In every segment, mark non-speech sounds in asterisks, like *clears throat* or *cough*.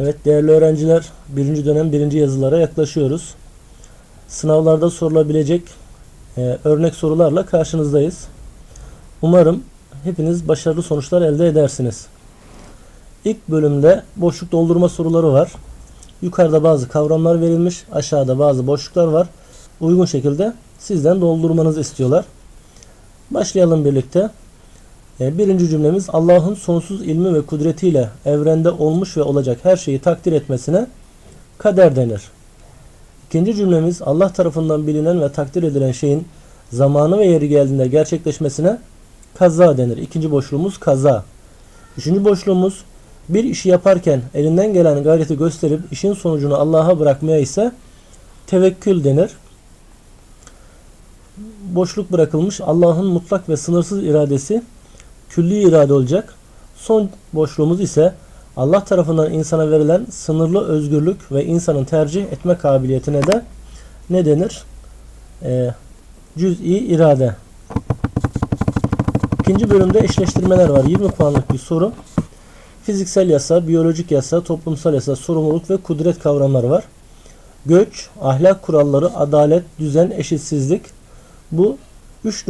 Evet değerli öğrenciler birinci dönem birinci yazılara yaklaşıyoruz. Sınavlarda sorulabilecek e, örnek sorularla karşınızdayız. Umarım hepiniz başarılı sonuçlar elde edersiniz. İlk bölümde boşluk doldurma soruları var. Yukarıda bazı kavramlar verilmiş, aşağıda bazı boşluklar var. Uygun şekilde sizden doldurmanızı istiyorlar. Başlayalım birlikte. E, Birinci cümlemiz Allah'ın sonsuz ilmi ve kudretiyle evrende olmuş ve olacak her şeyi takdir etmesine kader denir. İkinci cümlemiz Allah tarafından bilinen ve takdir edilen şeyin zamanı ve yeri geldiğinde gerçekleşmesine kaza denir. İkinci boşluğumuz kaza. Üçüncü boşluğumuz bir işi yaparken elinden gelen gayreti gösterip işin sonucunu Allah'a bırakmaya ise tevekkül denir. Boşluk bırakılmış Allah'ın mutlak ve sınırsız iradesi külli irade olacak. Son boşluğumuz ise Allah tarafından insana verilen sınırlı özgürlük ve insanın tercih etme kabiliyetine de ne denir? Ee, cüz'i irade. İkinci bölümde eşleştirmeler var. 20 puanlık bir soru. Fiziksel yasa, biyolojik yasa, toplumsal yasa, sorumluluk ve kudret kavramları var. Göç, ahlak kuralları, adalet, düzen, eşitsizlik. Bu üç,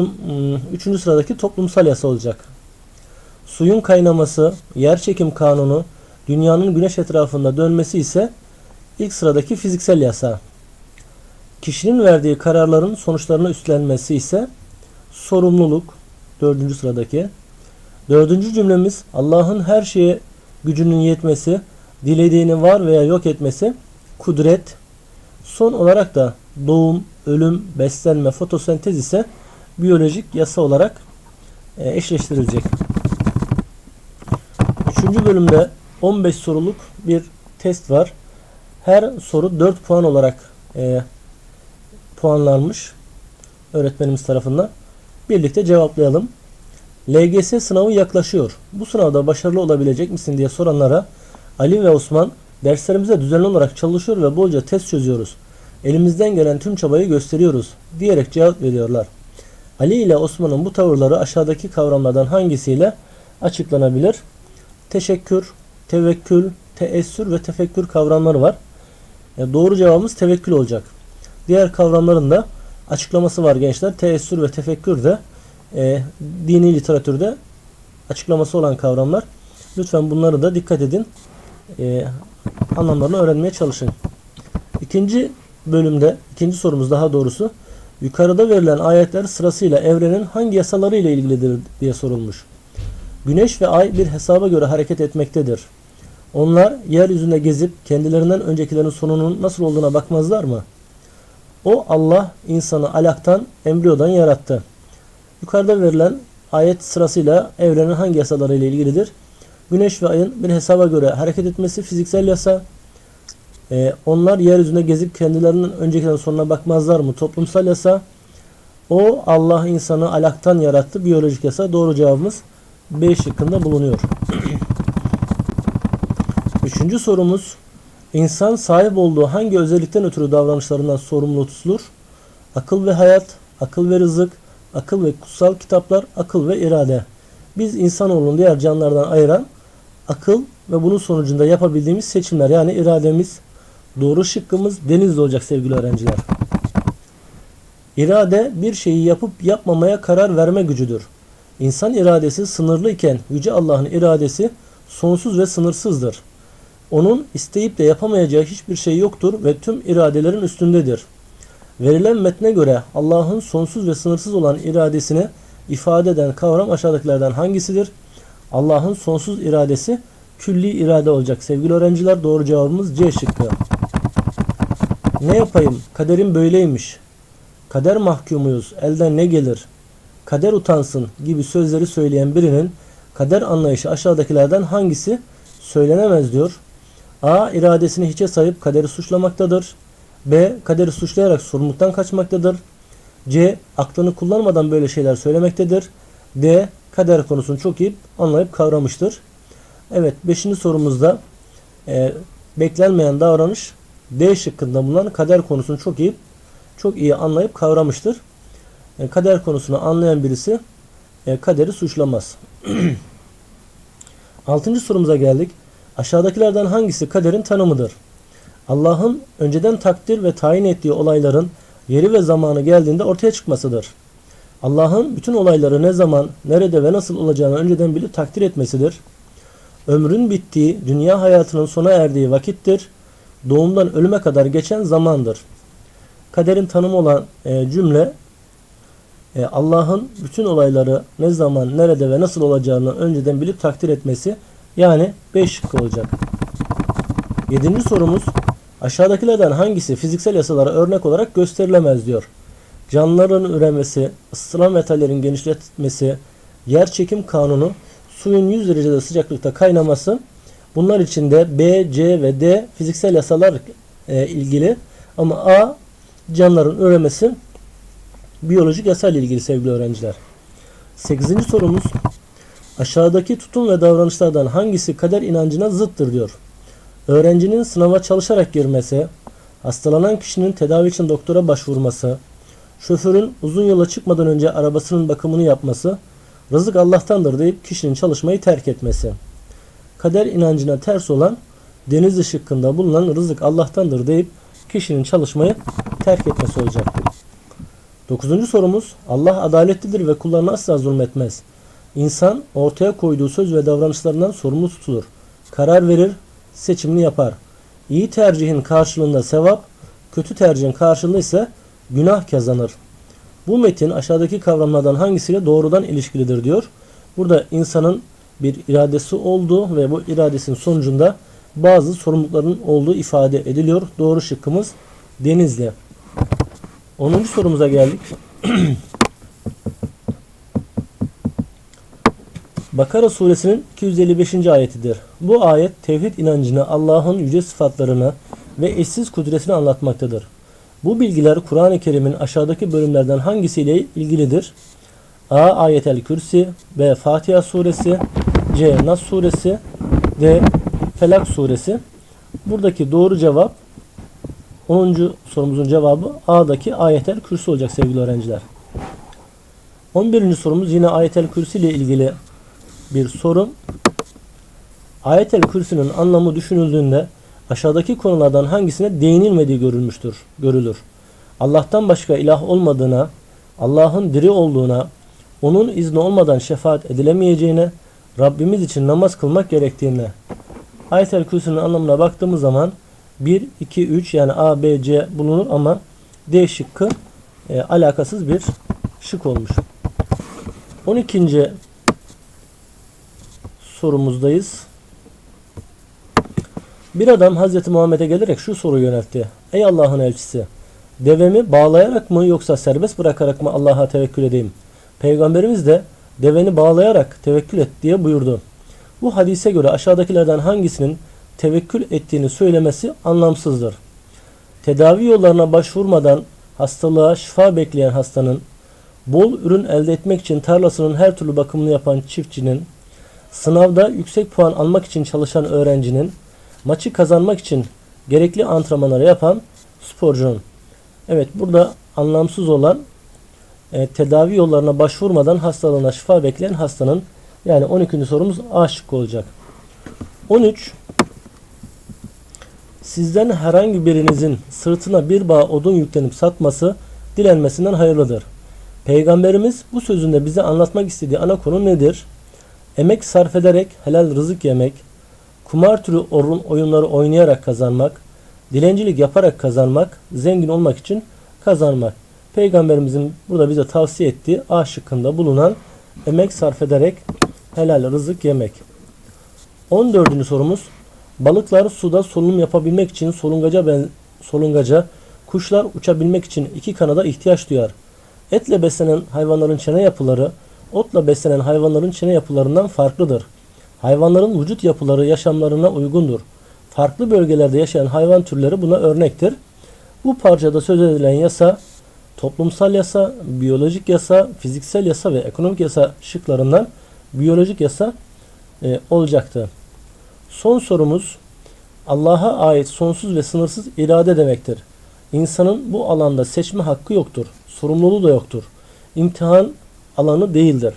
üçüncü sıradaki toplumsal yasa olacak. Suyun kaynaması, yer çekim kanunu, dünyanın güneş etrafında dönmesi ise ilk sıradaki fiziksel yasa. Kişinin verdiği kararların sonuçlarını üstlenmesi ise sorumluluk, dördüncü sıradaki. Dördüncü cümlemiz Allah'ın her şeye gücünün yetmesi, dilediğini var veya yok etmesi, kudret. Son olarak da doğum, ölüm, beslenme, fotosentez ise biyolojik yasa olarak e, eşleştirilecek. Üçüncü bölümde 15 soruluk bir test var. Her soru 4 puan olarak e, puanlanmış öğretmenimiz tarafından. Birlikte cevaplayalım. LGS sınavı yaklaşıyor. Bu sınavda başarılı olabilecek misin diye soranlara Ali ve Osman derslerimize düzenli olarak çalışıyor ve bolca test çözüyoruz. Elimizden gelen tüm çabayı gösteriyoruz diyerek cevap veriyorlar. Ali ile Osman'ın bu tavırları aşağıdaki kavramlardan hangisiyle açıklanabilir? Teşekkür, tevekkül, teessür ve tefekkür kavramları var. Yani doğru cevabımız tevekkül olacak. Diğer kavramların da açıklaması var gençler. Teessür ve tefekkür de e, dini literatürde açıklaması olan kavramlar. Lütfen bunları da dikkat edin. E, anlamlarını öğrenmeye çalışın. İkinci bölümde, ikinci sorumuz daha doğrusu yukarıda verilen ayetler sırasıyla evrenin hangi yasaları ile ilgilidir diye sorulmuş. Güneş ve ay bir hesaba göre hareket etmektedir. Onlar yeryüzünde gezip kendilerinden öncekilerin sonunun nasıl olduğuna bakmazlar mı? O Allah insanı alaktan, embriyodan yarattı. Yukarıda verilen ayet sırasıyla evrenin hangi yasaları ile ilgilidir? Güneş ve ayın bir hesaba göre hareket etmesi fiziksel yasa. Ee, onlar yeryüzünde gezip kendilerinin öncekilerin sonuna bakmazlar mı? Toplumsal yasa. O Allah insanı alaktan yarattı. Biyolojik yasa. Doğru cevabımız B şıkkında bulunuyor. Üçüncü sorumuz. İnsan sahip olduğu hangi özellikten ötürü davranışlarından sorumlu tutulur? Akıl ve hayat, akıl ve rızık, akıl ve kutsal kitaplar, akıl ve irade. Biz insanoğlunun diğer canlılardan ayıran akıl ve bunun sonucunda yapabildiğimiz seçimler yani irademiz. Doğru şıkkımız denizli olacak sevgili öğrenciler. İrade bir şeyi yapıp yapmamaya karar verme gücüdür. İnsan iradesi sınırlı iken Yüce Allah'ın iradesi sonsuz ve sınırsızdır. Onun isteyip de yapamayacağı hiçbir şey yoktur ve tüm iradelerin üstündedir. Verilen metne göre Allah'ın sonsuz ve sınırsız olan iradesini ifade eden kavram aşağıdakilerden hangisidir? Allah'ın sonsuz iradesi külli irade olacak. Sevgili öğrenciler doğru cevabımız C şıkkı. Ne yapayım? Kaderim böyleymiş. Kader mahkumuyuz. Elden ne gelir? Kader utansın gibi sözleri söyleyen birinin kader anlayışı aşağıdakilerden hangisi söylenemez diyor. A. iradesini hiçe sayıp kaderi suçlamaktadır. B. Kaderi suçlayarak sorumluluktan kaçmaktadır. C. Aklını kullanmadan böyle şeyler söylemektedir. D. Kader konusunu çok iyi anlayıp kavramıştır. Evet 5. sorumuzda e, beklenmeyen davranış D şıkkında bulunan kader konusunu çok iyi çok iyi anlayıp kavramıştır. E, kader konusunu anlayan birisi e, kaderi suçlamaz. *clears throat* Altıncı sorumuza geldik. Aşağıdakilerden hangisi kaderin tanımıdır? Allah'ın önceden takdir ve tayin ettiği olayların yeri ve zamanı geldiğinde ortaya çıkmasıdır. Allah'ın bütün olayları ne zaman, nerede ve nasıl olacağını önceden bilip takdir etmesidir. Ömrün bittiği, dünya hayatının sona erdiği vakittir. Doğumdan ölüme kadar geçen zamandır. Kaderin tanımı olan e, cümle e, Allah'ın bütün olayları ne zaman, nerede ve nasıl olacağını önceden bilip takdir etmesi yani 5 şıkkı olacak. Yedinci sorumuz aşağıdakilerden hangisi fiziksel yasalara örnek olarak gösterilemez diyor. Canlıların üremesi, ısıtılan metallerin genişletmesi, yer çekim kanunu, suyun 100 derecede sıcaklıkta kaynaması bunlar içinde B, C ve D fiziksel yasalar e, ilgili ama A canlıların üremesi biyolojik yasa ile ilgili sevgili öğrenciler. 8. sorumuz aşağıdaki tutum ve davranışlardan hangisi kader inancına zıttır diyor. Öğrencinin sınava çalışarak girmesi, hastalanan kişinin tedavi için doktora başvurması, şoförün uzun yola çıkmadan önce arabasının bakımını yapması, rızık Allah'tandır deyip kişinin çalışmayı terk etmesi. Kader inancına ters olan deniz şıkkında bulunan rızık Allah'tandır deyip kişinin çalışmayı terk etmesi olacaktır. Dokuzuncu sorumuz Allah adaletlidir ve kullarına asla zulmetmez. İnsan ortaya koyduğu söz ve davranışlarından sorumlu tutulur. Karar verir, seçimini yapar. İyi tercihin karşılığında sevap, kötü tercihin karşılığında ise günah kazanır. Bu metin aşağıdaki kavramlardan hangisiyle doğrudan ilişkilidir diyor. Burada insanın bir iradesi olduğu ve bu iradesinin sonucunda bazı sorumlulukların olduğu ifade ediliyor. Doğru şıkkımız Denizli. 10. sorumuza geldik. Bakara suresinin 255. ayetidir. Bu ayet tevhid inancını, Allah'ın yüce sıfatlarını ve eşsiz kudretini anlatmaktadır. Bu bilgiler Kur'an-ı Kerim'in aşağıdaki bölümlerden hangisiyle ilgilidir? A. Ayetel Kürsi B. Fatiha suresi C. Nas suresi D. Felak suresi Buradaki doğru cevap 10. sorumuzun cevabı A'daki ayetel kürsü olacak sevgili öğrenciler. 11. sorumuz yine ayetel kürsü ile ilgili bir soru. Ayetel kürsünün anlamı düşünüldüğünde aşağıdaki konulardan hangisine değinilmediği görülmüştür, görülür. Allah'tan başka ilah olmadığına, Allah'ın diri olduğuna, onun izni olmadan şefaat edilemeyeceğine, Rabbimiz için namaz kılmak gerektiğine. Ayetel kürsünün anlamına baktığımız zaman 1, 2, 3 yani A, B, C bulunur ama D şıkkı e, alakasız bir şık olmuş. 12. sorumuzdayız. Bir adam Hazreti Muhammed'e gelerek şu soruyu yöneltti. Ey Allah'ın elçisi, devemi bağlayarak mı yoksa serbest bırakarak mı Allah'a tevekkül edeyim? Peygamberimiz de deveni bağlayarak tevekkül et diye buyurdu. Bu hadise göre aşağıdakilerden hangisinin tevekkül ettiğini söylemesi anlamsızdır. Tedavi yollarına başvurmadan hastalığa şifa bekleyen hastanın, bol ürün elde etmek için tarlasının her türlü bakımını yapan çiftçinin, sınavda yüksek puan almak için çalışan öğrencinin, maçı kazanmak için gerekli antrenmanları yapan sporcunun. Evet burada anlamsız olan e, tedavi yollarına başvurmadan hastalığına şifa bekleyen hastanın yani 12. sorumuz A şıkkı olacak. 13 sizden herhangi birinizin sırtına bir bağ odun yüklenip satması dilenmesinden hayırlıdır. Peygamberimiz bu sözünde bize anlatmak istediği ana konu nedir? Emek sarf ederek helal rızık yemek, kumar türü oyunları oynayarak kazanmak, dilencilik yaparak kazanmak, zengin olmak için kazanmak. Peygamberimizin burada bize tavsiye ettiği A şıkkında bulunan emek sarf ederek helal rızık yemek. 14. sorumuz Balıklar suda solunum yapabilmek için solungaca ben, solungaca, kuşlar uçabilmek için iki kanada ihtiyaç duyar. Etle beslenen hayvanların çene yapıları, otla beslenen hayvanların çene yapılarından farklıdır. Hayvanların vücut yapıları yaşamlarına uygundur. Farklı bölgelerde yaşayan hayvan türleri buna örnektir. Bu parçada söz edilen yasa toplumsal yasa, biyolojik yasa, fiziksel yasa ve ekonomik yasa şıklarından biyolojik yasa e, olacaktı. Son sorumuz Allah'a ait sonsuz ve sınırsız irade demektir. İnsanın bu alanda seçme hakkı yoktur. Sorumluluğu da yoktur. İmtihan alanı değildir.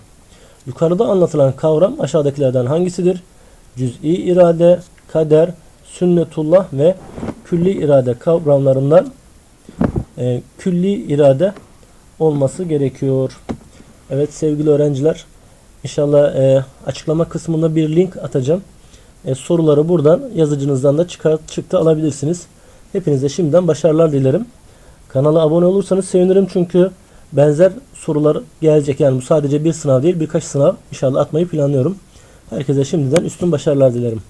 Yukarıda anlatılan kavram aşağıdakilerden hangisidir? Cüz'i irade, kader, sünnetullah ve külli irade kavramlarından e, külli irade olması gerekiyor. Evet sevgili öğrenciler inşallah e, açıklama kısmında bir link atacağım. E, soruları buradan yazıcınızdan da çıkar, çıktı alabilirsiniz. Hepinize şimdiden başarılar dilerim. Kanala abone olursanız sevinirim çünkü benzer sorular gelecek. Yani bu sadece bir sınav değil birkaç sınav inşallah atmayı planlıyorum. Herkese şimdiden üstün başarılar dilerim.